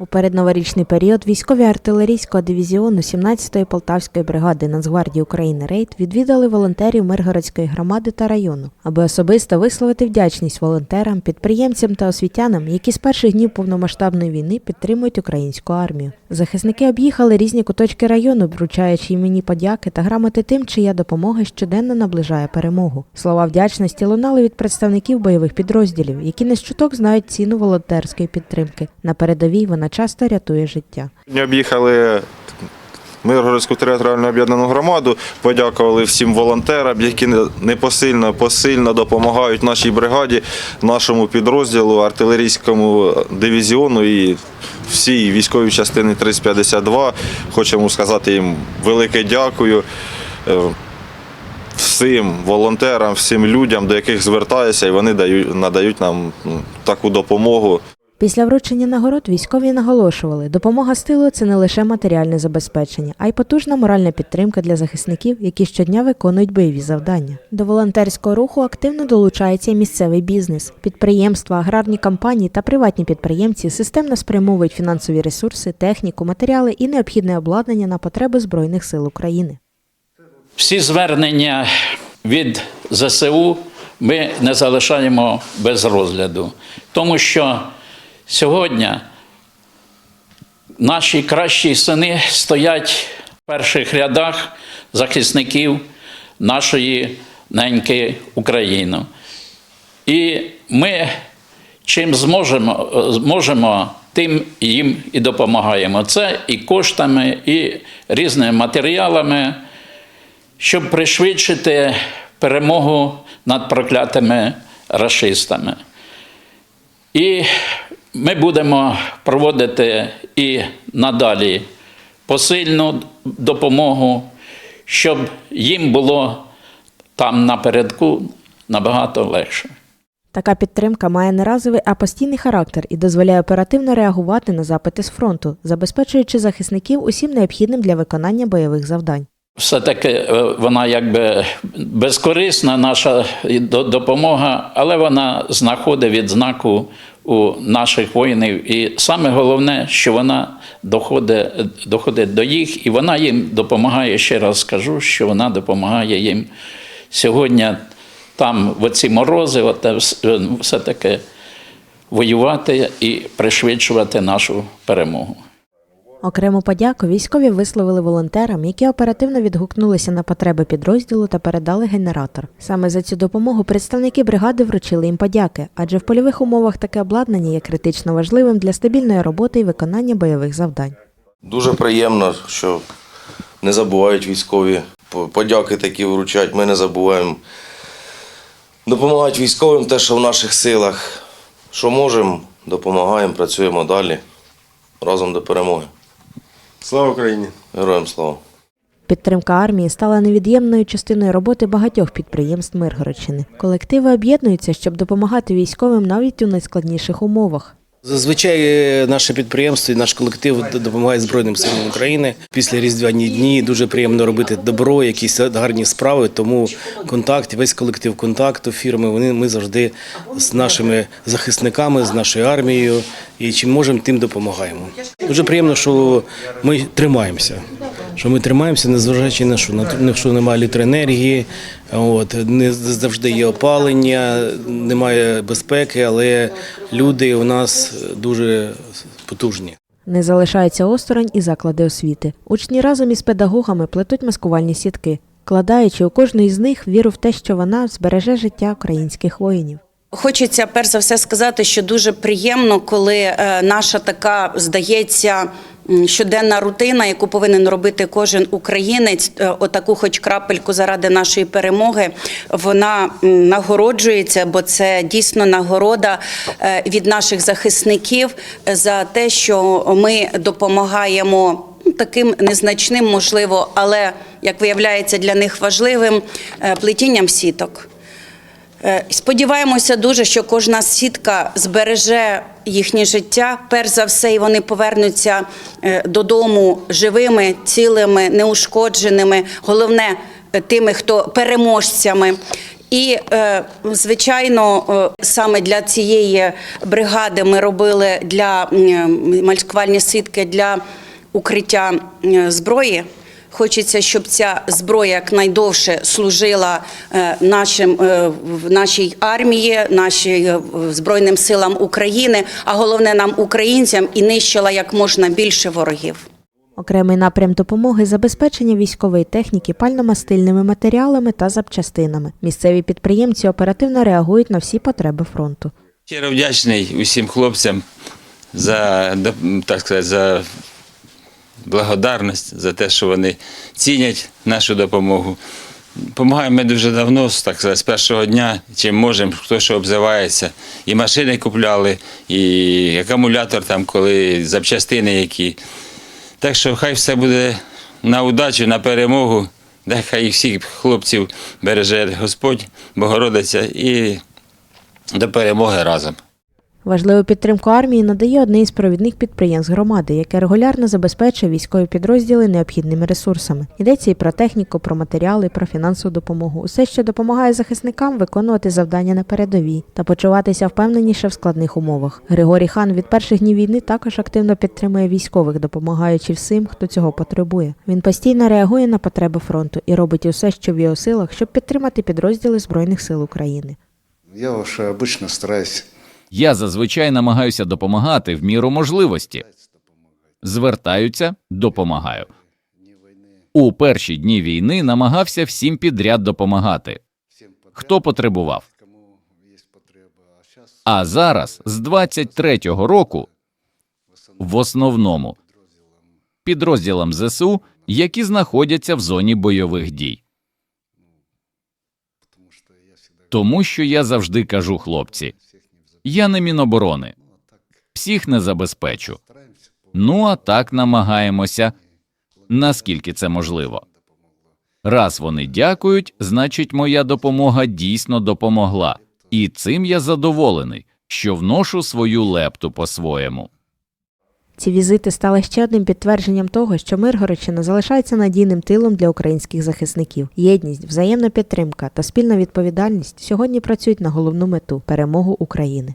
У передноворічний період військові артилерійського дивізіону 17-ї Полтавської бригади Нацгвардії України рейд відвідали волонтерів Миргородської громади та району, аби особисто висловити вдячність волонтерам, підприємцям та освітянам, які з перших днів повномасштабної війни підтримують українську армію. Захисники об'їхали різні куточки району, вручаючи імені подяки та грамоти тим, чия допомога щоденно наближає перемогу. Слова вдячності лунали від представників бойових підрозділів, які не з чуток знають ціну волонтерської підтримки. На передовій вона часто рятує життя. Сьогодні об'їхали Миргородську територіальну об'єднану громаду, подякували всім волонтерам, які непосильно, посильно допомагають нашій бригаді, нашому підрозділу, артилерійському дивізіону і всій військовій частини 352. Хочемо сказати їм велике дякую. Е, Всім волонтерам, всім людям, до яких звертаюся, і вони дають, надають нам ну, таку допомогу. Після вручення нагород військові наголошували, допомога з тилу – це не лише матеріальне забезпечення, а й потужна моральна підтримка для захисників, які щодня виконують бойові завдання. До волонтерського руху активно долучається місцевий бізнес. Підприємства, аграрні компанії та приватні підприємці системно спрямовують фінансові ресурси, техніку, матеріали і необхідне обладнання на потреби Збройних сил України. Всі звернення від ЗСУ ми не залишаємо без розгляду, тому що сьогодні наші кращі сини стоять в перших рядах захисників нашої неньки України. І ми чим зможемо, зможемо, тим їм і допомагаємо. Це і коштами, і різними матеріалами щоб пришвидшити перемогу над проклятими расистами. І ми будемо проводити і надалі посильну допомогу, щоб їм було там напередку набагато легше. Така підтримка має не разовий, а постійний характер і дозволяє оперативно реагувати на запити з фронту, забезпечуючи захисників усім необхідним для виконання бойових завдань. Все-таки е, вона якби безкорисна, наша допомога, але вона знаходить відзнаку у наших воїнів. І саме головне, що вона доходить, доходить до їх, і вона їм допомагає. Ще раз скажу, що вона допомагає їм сьогодні там в оці морози, от, е, вс- е, все-таки воювати і пришвидшувати нашу перемогу. Окрему подяку військові висловили волонтерам, які оперативно відгукнулися на потреби підрозділу та передали генератор. Саме за цю допомогу представники бригади вручили їм подяки, адже в польових умовах таке обладнання є критично важливим для стабільної роботи і виконання бойових завдань. Дуже приємно, що не забувають військові. Подяки такі вручають. Ми не забуваємо. Допомагають військовим те, що в наших силах. Що можемо, допомагаємо, працюємо далі. Разом до перемоги. Слава Україні! Героям слава! Підтримка армії стала невід'ємною частиною роботи багатьох підприємств Миргородщини. Колективи об'єднуються, щоб допомагати військовим навіть у найскладніших умовах. Зазвичай е, наше підприємство і наш колектив допомагає Збройним силам України. Після різдвяні дні дуже приємно робити добро, якісь гарні справи. Тому контакт, весь колектив контакту фірми. Вони ми завжди з нашими захисниками, з нашою армією. І чим можемо, тим допомагаємо. Дуже приємно, що ми тримаємося. Що ми тримаємося, незважаючи на що, на що немає електроенергії, от не завжди є опалення, немає безпеки, але люди у нас дуже потужні. Не залишаються осторонь і заклади освіти. Учні разом із педагогами плетуть маскувальні сітки, вкладаючи у кожну із них віру в те, що вона збереже життя українських воїнів. Хочеться перш за все сказати, що дуже приємно, коли е, наша така здається. Щоденна рутина, яку повинен робити кожен українець, е, отаку, хоч крапельку заради нашої перемоги, вона нагороджується, бо це дійсно нагорода е, від наших захисників за те, що ми допомагаємо ну, таким незначним, можливо, але як виявляється, для них важливим е, плетінням сіток. Е, Сподіваємося дуже, що кожна сітка збереже їхнє життя. Перш за все, і вони повернуться е, додому живими, цілими, неушкодженими. Головне е, тими, хто переможцями. І, звичайно, саме для цієї бригади ми робили для м, маскувальні сітки для укриття зброї. Хочеться, щоб ця зброя якнайдовше служила е, нашим е, нашій армії, нашій е, збройним силам України, а головне нам, українцям, і нищила як можна більше ворогів. Окремий напрям допомоги забезпечення військової техніки пальномастильними матеріалами та запчастинами. Місцеві підприємці оперативно реагують на всі потреби фронту. Щиро вдячний усім хлопцям за, так сказати, за благодарність, за те, що вони цінять нашу допомогу. Помагаємо ми дуже давно, так сказати, з першого дня, чим можемо, хто що обзивається. І машини купляли, і акумулятор там, коли запчастини які. Так що хай все буде на удачу, на перемогу. Нехай всіх хлопців береже Господь, Богородиця і до перемоги разом. Важливу підтримку армії надає одне із провідних підприємств громади, яке регулярно забезпечує військові підрозділи необхідними ресурсами. Йдеться і про техніку, про матеріали, про фінансову допомогу. Усе, що допомагає захисникам виконувати завдання на передовій та почуватися впевненіше в складних умовах. Григорій Хан від перших днів війни також активно підтримує військових, допомагаючи всім, хто цього потребує. Він постійно реагує на потреби фронту і робить усе, що в його силах, щоб підтримати підрозділи збройних сил України. Я уж обычно стараюсь Я зазвичай намагаюся допомагати в міру можливості. Звертаються, допомагаю. У перші дні війни намагався всім підряд допомагати. Хто потребував? А зараз, з 23-го року, в основному підрозділам ЗСУ, які знаходяться в зоні бойових дій. Тому що я завжди кажу, хлопці, я не Міноборони, всіх не забезпечу. Ну а так намагаємося, наскільки це можливо. Раз вони дякують, значить, моя допомога дійсно допомогла, і цим я задоволений, що вношу свою лепту по-своєму. Ці візити стали ще одним підтвердженням того, що Миргородщина залишається надійним тилом для українських захисників. Єдність, взаємна підтримка та спільна відповідальність сьогодні працюють на головну мету перемогу України.